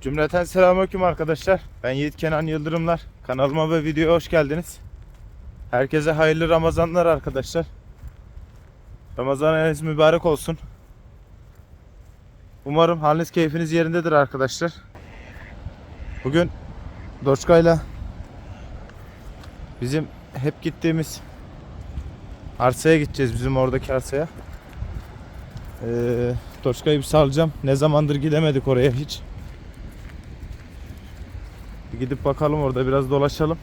Cümleten selamünaleyküm arkadaşlar. Ben Yiğit Kenan Yıldırımlar. Kanalıma ve videoya hoş geldiniz. Herkese hayırlı Ramazanlar arkadaşlar. Ramazan ayınız mübarek olsun. Umarım haliniz keyfiniz yerindedir arkadaşlar. Bugün Doçka'yla bizim hep gittiğimiz arsaya gideceğiz bizim oradaki arsaya. Ee, Doçka'yı bir salacağım. Ne zamandır gidemedik oraya hiç. Bir gidip bakalım orada biraz dolaşalım.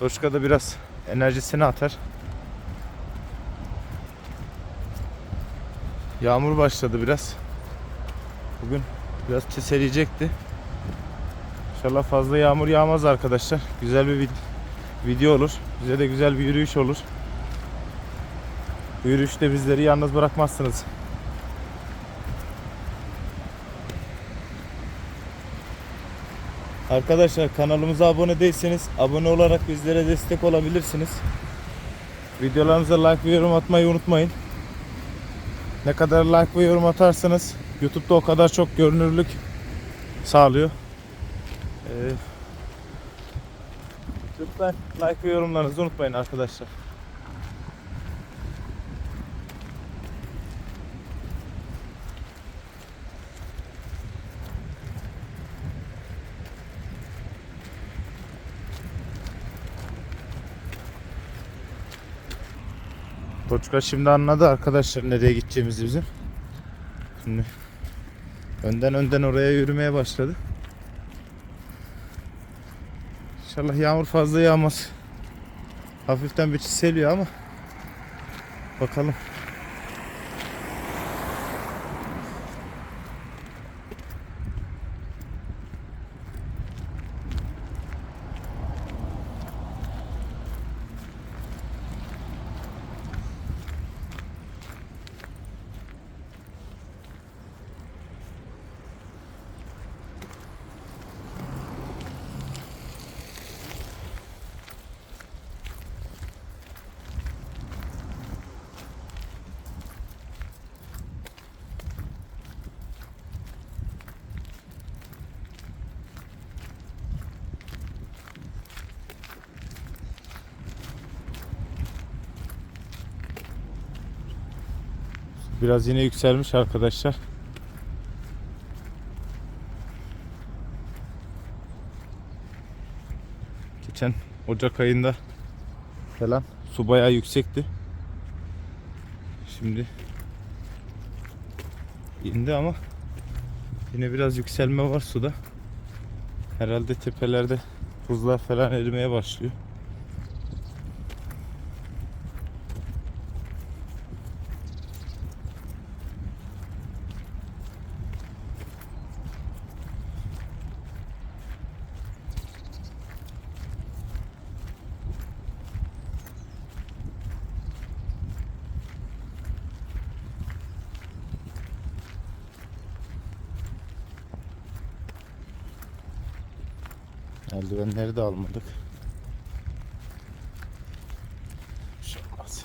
Doşka da biraz enerjisini atar. Yağmur başladı biraz. Bugün biraz çiseleyecekti. İnşallah fazla yağmur yağmaz arkadaşlar. Güzel bir vid- video olur. Bize de güzel bir yürüyüş olur. Bu yürüyüşte bizleri yalnız bırakmazsınız. Arkadaşlar kanalımıza abone değilseniz abone olarak bizlere destek olabilirsiniz. Videolarımıza like ve yorum atmayı unutmayın. Ne kadar like ve yorum atarsanız YouTube'da o kadar çok görünürlük sağlıyor. Ee, lütfen like ve yorumlarınızı unutmayın arkadaşlar. Toçka şimdi anladı arkadaşlar nereye gideceğimizi bizim. Şimdi önden önden oraya yürümeye başladı. İnşallah yağmur fazla yağmaz. Hafiften bir çiseliyor ama bakalım. Biraz yine yükselmiş arkadaşlar. Geçen Ocak ayında falan su bayağı yüksekti. Şimdi indi ama yine biraz yükselme var suda. Herhalde tepelerde buzlar falan erimeye başlıyor. Eldivenleri de almadık. Bir şey olmaz.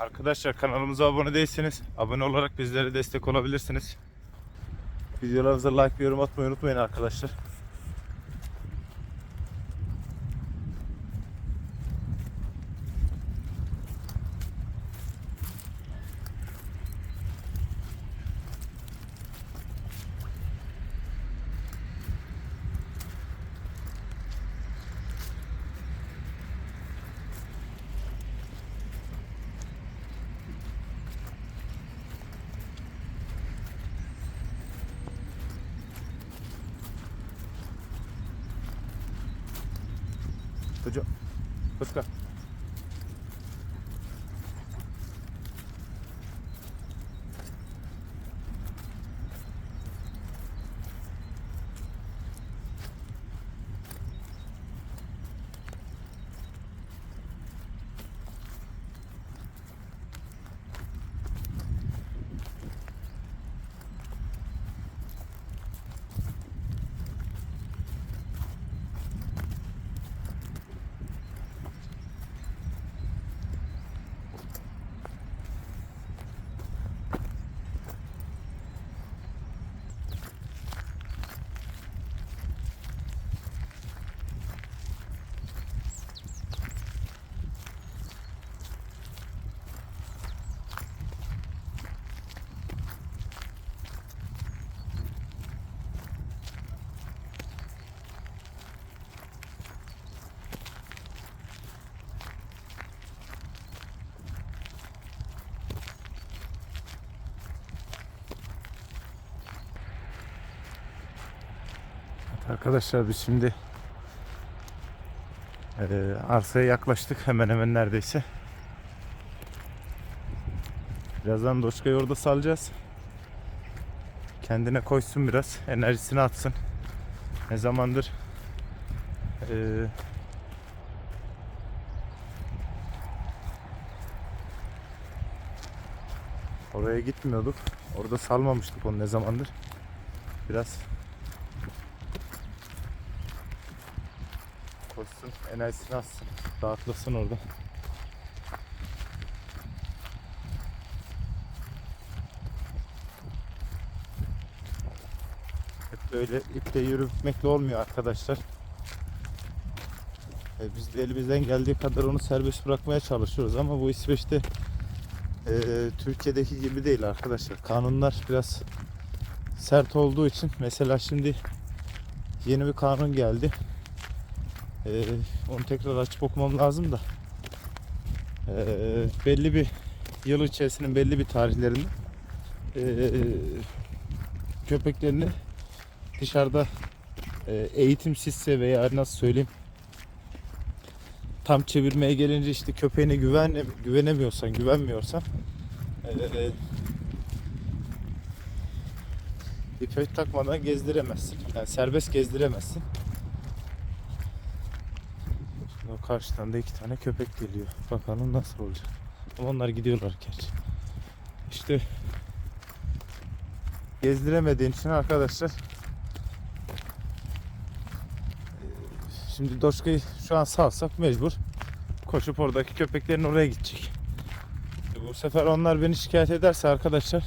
Arkadaşlar kanalımıza abone değilseniz abone olarak bizlere destek olabilirsiniz. Videolarımıza like ve yorum atmayı unutmayın arkadaşlar. tuyo. Pues, Arkadaşlar biz şimdi eee, arsaya yaklaştık hemen hemen neredeyse. Birazdan Doşka'yı orada salacağız. Kendine koysun biraz, enerjisini atsın. Ne zamandır eee oraya gitmiyorduk. Orada salmamıştık onu ne zamandır. Biraz koşsun, enerjisini atsın, rahatlasın orada. Hep böyle iple yürütmekle olmuyor arkadaşlar. E, biz de elimizden geldiği kadar onu serbest bırakmaya çalışıyoruz ama bu İsveç'te e, Türkiye'deki gibi değil arkadaşlar. Kanunlar biraz sert olduğu için mesela şimdi yeni bir kanun geldi. Ee, onu tekrar açıp okumam lazım da. Ee, belli bir yıl içerisinin belli bir tarihlerinde ee, köpeklerini dışarıda e, eğitimsizse veya nasıl söyleyeyim tam çevirmeye gelince işte köpeğine güven güvenemiyorsan, güvenmiyorsan ee, ipek takmadan gezdiremezsin. Yani serbest gezdiremezsin. Şimdi o karşıdan da iki tane köpek geliyor. Bakalım nasıl olacak. Onlar gidiyorlar gerçi. İşte gezdiremediğin için arkadaşlar eee, şimdi Doşka'yı şu an salsak mecbur koşup oradaki köpeklerin oraya gidecek. E, Bu sefer onlar beni şikayet ederse arkadaşlar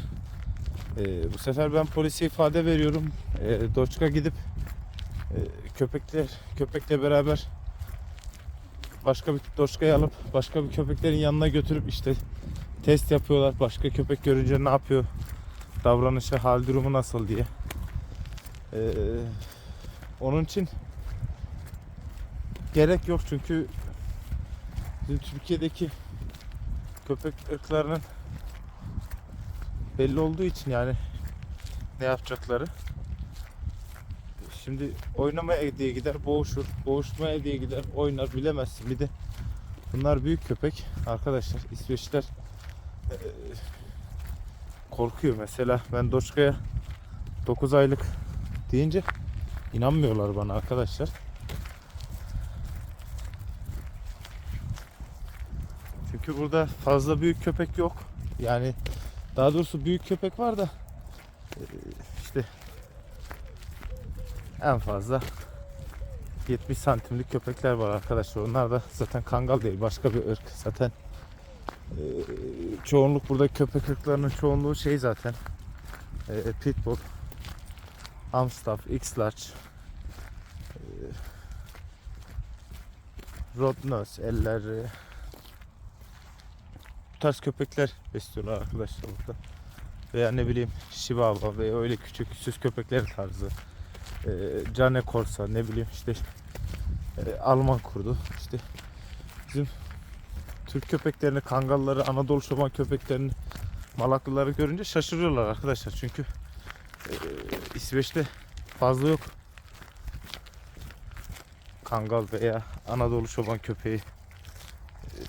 eee, bu sefer ben polise ifade veriyorum. Eee Doçka gidip eee, köpekler köpekle beraber başka bir doşkayı alıp başka bir köpeklerin yanına götürüp işte test yapıyorlar. Başka köpek görünce ne yapıyor? Davranışı, hal durumu nasıl diye. Ee, onun için gerek yok çünkü Türkiye'deki köpek ırklarının belli olduğu için yani ne yapacakları. Şimdi oynamaya diye gider boğuşur. Boğuşmaya diye gider oynar bilemezsin. Bir de bunlar büyük köpek. Arkadaşlar İsveçliler eee, korkuyor. Mesela ben Doçka'ya 9 aylık deyince inanmıyorlar bana arkadaşlar. Çünkü burada fazla büyük köpek yok. Yani daha doğrusu büyük köpek var da eee, işte en fazla 70 santimlik köpekler var arkadaşlar. Onlar da zaten kangal değil başka bir ırk. Zaten eee, çoğunluk burada köpek ırklarının çoğunluğu şey zaten eee, Pitbull, Amstaff, X-Large, eee, Rodnose, eller eee, bu tarz köpekler besliyorlar arkadaşlar burada. Veya ne bileyim Chihuahua veya öyle küçük süs köpekler tarzı e, Cane Corsa ne bileyim işte e, Alman kurdu. İşte bizim Türk köpeklerini kangalları Anadolu çoban köpeklerini Malaklıları görünce şaşırıyorlar arkadaşlar. Çünkü e, İsveç'te fazla yok. Kangal veya Anadolu çoban köpeği. E,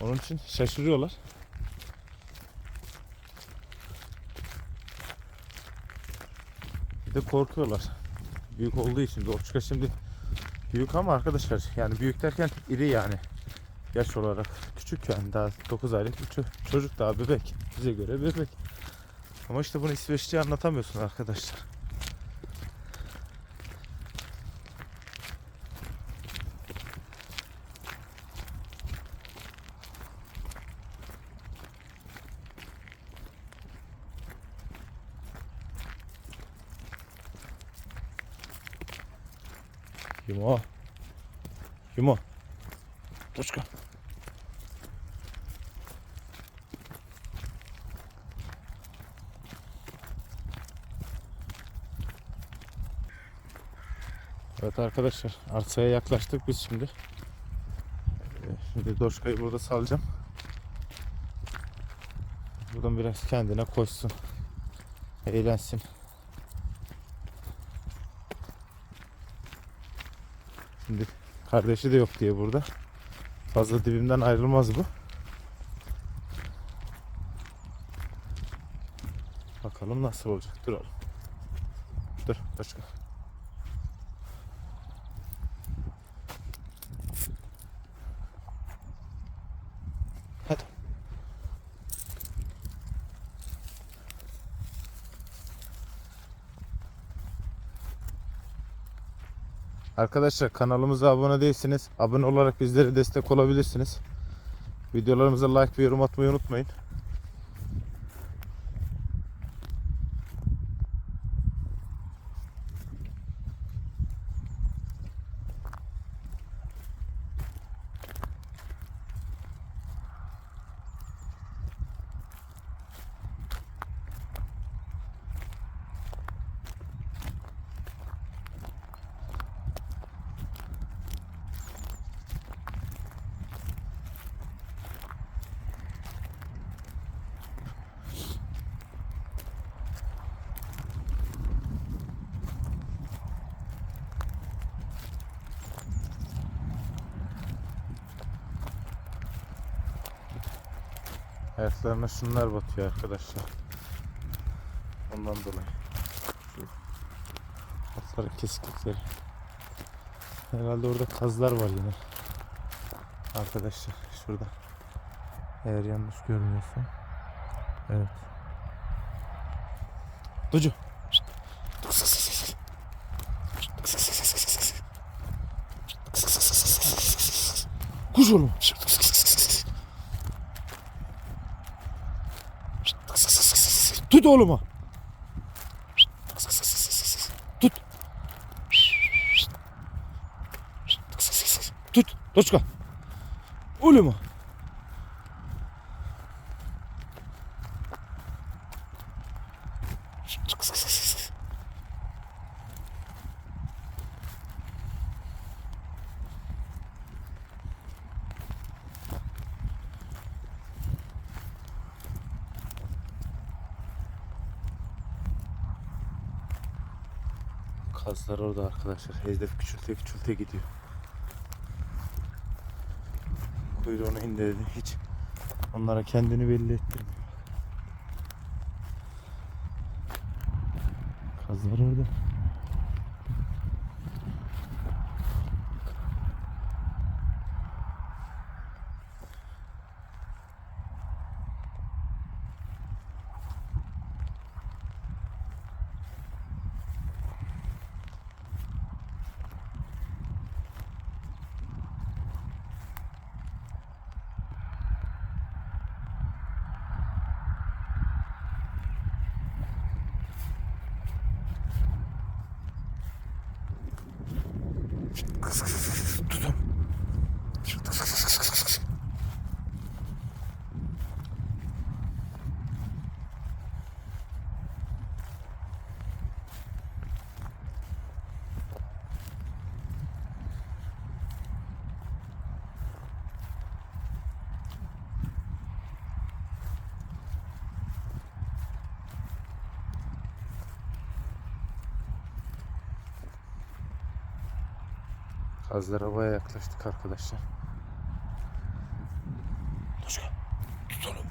onun için şaşırıyorlar Bir de korkuyorlar. Büyük olduğu için. Doçka şimdi büyük ama arkadaşlar yani büyük derken iri yani. Yaş olarak küçük yani daha 9 aylık çocuk daha bebek. Bize göre bebek. Ama işte bunu İsveççe anlatamıyorsun arkadaşlar. Yumo. Doçka. Evet arkadaşlar arsaya yaklaştık biz şimdi. Ee, Şimdi Doşka'yı burada salacağım. Buradan biraz kendine koşsun. Eğlensin. Şimdi kardeşi de yok diye burada. Fazla dibimden ayrılmaz bu. Bakalım nasıl olacak. Duralım. Dur başka. Arkadaşlar kanalımıza abone değilsiniz. Abone olarak bizlere destek olabilirsiniz. Videolarımıza like ve yorum atmayı unutmayın. Ayaklarına şunlar batıyor arkadaşlar. Ondan dolayı. Şu Atları keskikleri. Herhalde orada kazlar var yine. Arkadaşlar şurada. Eğer yanlış görmüyorsam. Evet. Ducu. Kuş oğlum. Tut oğlumu. Tut. Tut. Doçka. Oğlumu. Kazlar orada arkadaşlar. Hedef küçülte küçülte gidiyor. Kuyruğunu indirdi. Hiç onlara kendini belli ettirmiyor. Kazlar orada. Kazlara baya yaklaştık arkadaşlar.